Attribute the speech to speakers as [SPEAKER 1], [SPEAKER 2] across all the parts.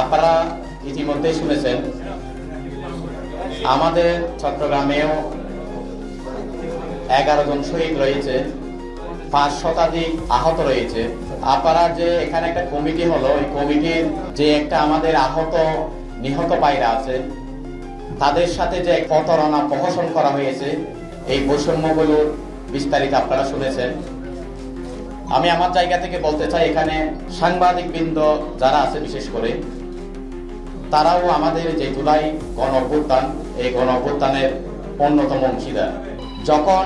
[SPEAKER 1] আপনারা ইতিমধ্যেই শুনেছেন, আমাদের চট্টগ্রামেও এগারো জন শহীদ রয়েছে, পাঁচ শতাধিক আহত রয়েছে। আপনারা যে এখানে একটা কমিটি হলো, ওই কমিটির যে একটা আমাদের আহত নিহত পায়রা আছে, তাদের সাথে যে প্রতারণা প্রহসন করা হয়েছে, এই বৈষম্যগুলোর বিস্তারিত আপনারা শুনেছেন। আমি আমার জায়গা থেকে বলতে চাই, এখানে সাংবাদিক বৃন্দ যারা আছে, বিশেষ করে তারাও আমাদের যে জুলাই গণ অভ্যুত্থান, এই গণ অভ্যুত্থানের অন্যতম অংশীদার। যখন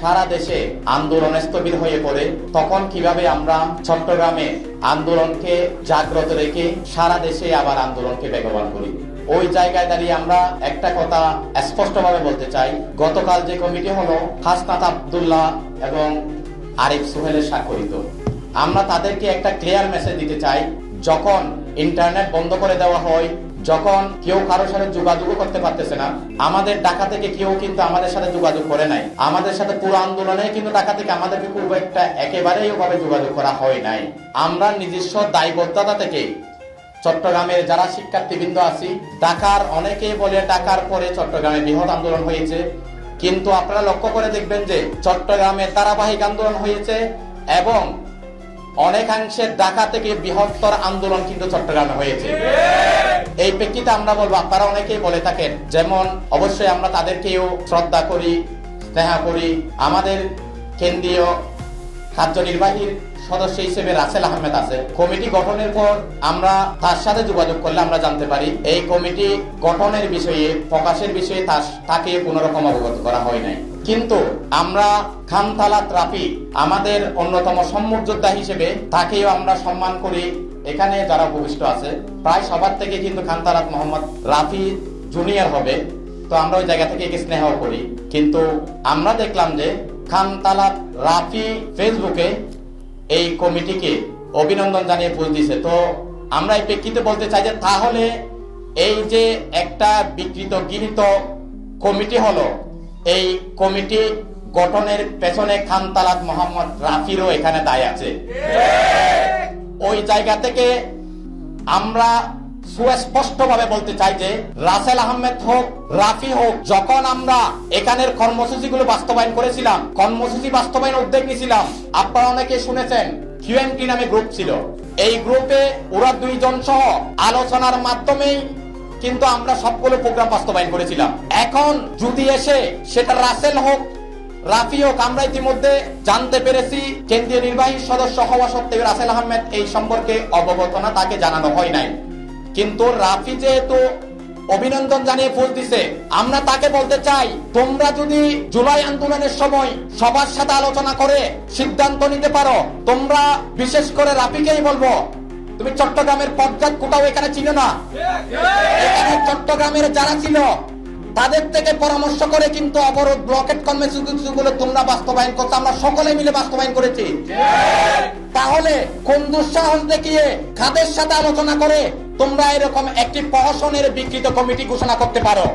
[SPEAKER 1] সারা দেশে আন্দোলন স্থবির হয়ে পড়ে, তখন কীভাবে আমরা চট্টগ্রামে আন্দোলনকে জাগ্রত রেখে সারা দেশে আবার আন্দোলনকে বেগবান করি? ওই জায়গায় দাঁড়িয়ে আমরা একটা কথা স্পষ্টভাবে বলতে চাই। গতকাল যে কমিটি হলো, হাসনাত আবদুল্লাহ এবং আরিফ সোহেলের স্বাক্ষরিত। আমরা তাদেরকে একটা ক্লিয়ার মেসেজ দিতে চাই, যখন ইন্টারনেট বন্ধ করে দেওয়া হয়, যখন কেউ কারোর সাথে যোগাযোগ করতে পারতেছে না। আমাদের ঢাকা থেকে কেউ কিন্তু আমাদের সাথে যোগাযোগ করে নাই। আমাদের সাথে পুরো আন্দোলনে কিন্তু ঢাকা থেকে আমাদেরকে খুব একটা একেবারেই ওভাবে যোগাযোগ করা হয় নাই। আমরা নিজস্ব দায়বদ্ধতা থেকে চট্টগ্রামের যারা শিক্ষার্থীবৃন্দ আছি, ঢাকার অনেকেই বলে ঢাকার পরে চট্টগ্রামে বৃহৎ আন্দোলন হয়েছে। কিন্তু আপনারা লক্ষ্য করে দেখবেন যে চট্টগ্রামে ধারাবাহিক আন্দোলন হয়েছে এবং অনেকাংশে ঢাকা থেকে বৃহত্তর আন্দোলন কিন্তু চট্টগ্রামে হয়েছে। এই প্রেক্ষিতে আমরা বলব, আপনারা অনেকেই বলে থাকেন, যেমন অবশ্যই আমরা তাদেরকেও শ্রদ্ধা করি, স্নেহা করি, আমাদের কেন্দ্রীয় কার্যনির্বাহীর সদস্য হিসেবে রাসেল আহমেদ আছে। কমিটি গঠনের পর আমরা তার সাথে যোগাযোগ করলে আমরা জানতে পারি, এই কমিটি গঠনের বিষয়ে, প্রকাশের বিষয়ে তাকে কোনো রকম অবগত করা হয় নাই। কিন্তু আমরা খানতালা ট্রাফি আমাদের অন্যতম সম্মুখ যোদ্ধা হিসেবে তাকেও আমরা সম্মান করি। এখানে যারা উপবিষ্ট আছে, প্রায় সবার থেকে কিন্তু খানতালাত মোহাম্মদ রাফি জুনিয়র হবে। তো আমরা ওই জায়গা থেকে স্নেহ করি। কিন্তু আমরা দেখলাম যে খানতালাত রাফি ফেসবুকে এই কমিটিকে অভিনন্দন জানিয়ে পোস্ট দিছে তো আমরা এই প্রেক্ষিতে বলতে চাই যে তাহলে এই যে একটা বিকৃত গৃহীত কমিটি হলো এই কমিটি গঠনের পেছনে খানতালাত মোহাম্মদ রাফিরও এখানে দায় আছে। ওই জায়গা থেকে আমরা সুস্পষ্ট ভাবে বলতে চাই যে রাসেল আহমেদ হোক, রাফি হোক, যখন আমরা এখানের কর্মসূচিগুলো বাস্তবায়ন করেছিলাম, কর্মসূচি বাস্তবায়ন উদ্যোগ নিয়েছিলাম, আপনারা অনেকে শুনেছেন কিউএনটি নামে গ্রুপ ছিল। এই গ্রুপে ওরা দুইজন সহ আলোচনার মাধ্যমেই কিন্তু আমরা সবগুলো প্রোগ্রাম বাস্তবায়ন করেছিলাম। এখন যদি এসে সেটা রাসেল হোক, রাফি হোক, আমরা ইতিমধ্যে জানতে পেরেছি, কেন্দ্রীয় নির্বাহী সদস্য হওয়া সত্ত্বেও রাসেল আহমেদ এই সম্পর্কে অবগত না তাকে জানানো হয় নাই। কিন্তু রাফি যেহেতু অভিনন্দন জানিয়ে ফুল দিছে, আমরা তাকে বলতে চাই, তোমরা যদি জুলাই আন্দোলনের সময় সবার সাথে আলোচনা করে সিদ্ধান্ত নিতে পারো, তোমরা বিশেষ করে রাফিকেই বলব। তুমি চট্টগ্রামের পর্যাত কোথাও এখানে ছিল না? এখানে চট্টগ্রামের যারা ছিল তাদের থেকে পরামর্শ করে কিন্তু অবরোধ ব্লকেট কর্মসূচিগুলো তোমরা বাস্তবায়ন করতে আমরা সকলে মিলে বাস্তবায়ন করেছি। তাহলে কোন দুঃসাহস দেখিয়ে কাদের সাথে আলোচনা করে তোমরা এরকম একটি প্রহসনের বিকৃত কমিটি ঘোষণা করতে পারো।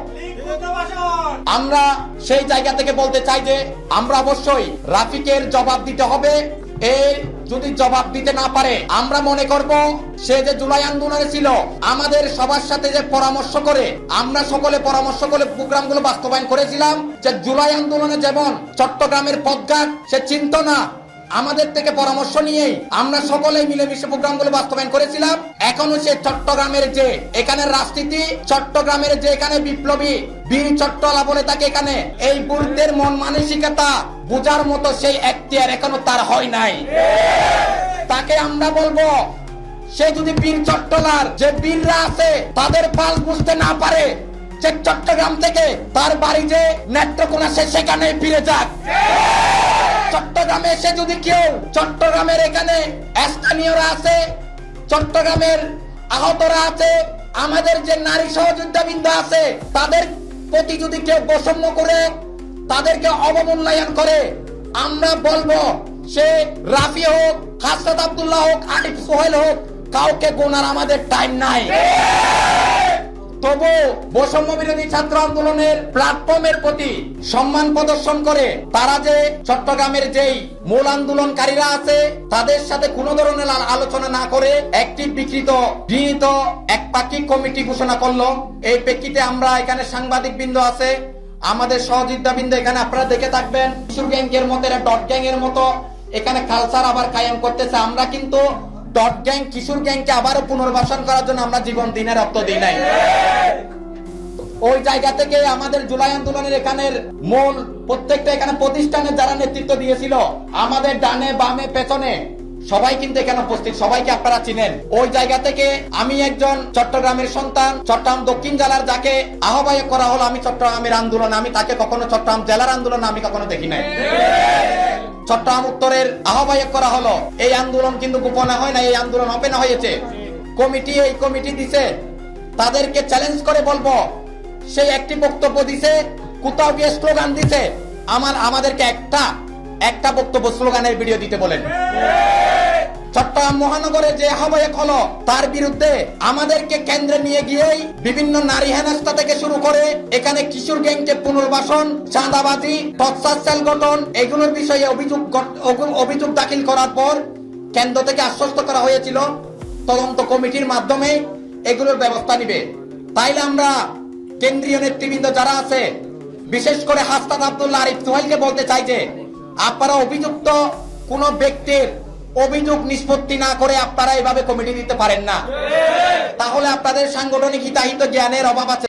[SPEAKER 1] আমরা সেই জায়গা থেকে বলতে চাই যে আমরা অবশ্যই রাফিকের জবাব দিতে হবে। এই যদি জবাব দিতে না পারে, আমরা মনে করব সে যে জুলাই আন্দোলনে ছিল, আমাদের সবার সাথে যে পরামর্শ করে, আমরা সকলে পরামর্শ করে প্রোগ্রামগুলো বাস্তবায়ন করেছিলাম, যে জুলাই আন্দোলনে যেমন চট্টগ্রামের পদঘাট সে চিন্ত না আমাদের থেকে পরামর্শ নিয়ে আমরা সকলে মিলেমিশে প্রোগ্রামগুলো বাস্তবায়ন করেছিলাম। এখনও সে চট্টগ্রামের যে এখানে রাজনীতি, চট্টগ্রামের যে এখানে বিপ্লবী বীর চট্টলা বলে তাকে এখানে এই বুড়দের মন মানসিকতা বোঝার মতো সেই এখতিয়ার এখনও তার হয় নাই। তাকে আমরা বলব, সে যদি বীর চট্টলার, যে বীররা আছে, তাদের পাল বুঝতে না পারে, সে চট্টগ্রাম থেকে তার বাড়ি যে নেত্রকোনা, সে সেখানে ফিরে যাক। চট্টগ্রামে এসে যদি কেউ চট্টগ্রামের এখানে স্থানীয়রা আছে, চট্টগ্রামের আহতরা আছে, আমাদের যে নারী সহযোদ্ধাবৃন্দ আছে, তাদের প্রতি যদি কেউ বৈষম্য করে, তাদেরকে অবমূল্যায়ন করে, আমরা বলব সে রাফি হোক হাসরাত আব্দুল্লাহ হোক আরিফ সোহেল হোক, কাউকে গোনার আমাদের টাইম নাই। তবু বৈষম্য বিরোধী ছাত্র আন্দোলনের প্ল্যাটফর্মের প্রতি সম্মান প্রদর্শন করে তারা যে চট্টগ্রামের যেই মূল আন্দোলনকারীরা আছে, তাদের সাথে কোনো ধরনের আলোচনা না করে একটি বিকৃত গৃহীত একপাক্ষিক কমিটি ঘোষণা করল। এই প্রেক্ষিতে আমরা এখানে সাংবাদিক বৃন্দ আছে, আমাদের সহযোদ্ধা বৃন্দ এখানে আপনারা দেখে থাকবেন। কিশোর মতো, এরা ডট গ্যাং এর মতো, এখানে কালচার আবার কায়েম করতেছে। আমরা কিন্তু ডট গ্যাং, কিশোর গ্যাংকে আবারও পুনর্বাসন করার জন্য আমরা জীবন দিনের রক্ত দিই নাই। ওই জায়গা থেকে আমাদের জুলাই আন্দোলনের এখানের মূল প্রত্যেকটা এখানে প্রতিষ্ঠানে যারা নেতৃত্ব দিয়েছিল, আমাদের ডানে, বামে, পেছনে, সবাই কিন্তু এখানে উপস্থিত, সবাইকে আপনারা চিনেন। ওই জায়গা থেকে আমি একজন চট্টগ্রামের সন্তান, চট্টগ্রাম দক্ষিণ জেলার যাকে আহ্বায়ক করা হলো আমি চট্টগ্রামের আন্দোলন, আমি তাকে কখনো চট্টগ্রাম জেলার আন্দোলন আমি কখনো দেখি নাই। চট্টগ্রাম উত্তরের আহ্বায়ক করা হলো। এই আন্দোলন কিন্তু গোপনে হয় না এই আন্দোলন অপেনা হয়েছে। কমিটি এই কমিটি দিছে, তাদেরকে চ্যালেঞ্জ করে বলব, সেই একটি বক্তব্য দিছে কোথাও গিয়ে স্লোগান দিছে। আমার, আমাদেরকে একটা একটা বক্তব্য স্লোগানের ভিডিও দিতে বলেন। চট্টগ্রাম মহানগরে যে আহ্বায়ক হলো, তার বিরুদ্ধে আমাদেরকে কেন্দ্রে নিয়ে গিয়েই বিভিন্ন নারী হেনস্থা থেকে শুরু করে এখানে কিশোর গ্যাংকে পুনর্বাসন, চাঁদাবাজি সেল গঠন, এগুলোর বিষয়ে অভিযোগ অভিযোগ দাখিল করার পর কেন্দ্র থেকে আশ্বস্ত করা হয়েছিল, তদন্ত কমিটির মাধ্যমে এগুলোর ব্যবস্থা নিবে। তাইলে আমরা কেন্দ্রীয় নেতৃবৃন্দ যারা আছে, বিশেষ করে হাস্তাদ আব্দুল্লাহ আরিফ সোহেলকে বলতে চাই যে, আপনারা অভিযুক্ত কোন ব্যক্তির অভিযোগ নিষ্পত্তি না করে আপনারা এভাবে কমিটি দিতে পারেন না। তাহলে আপনাদের সাংগঠনিক হিতাহিত জ্ঞানের অভাব আছে।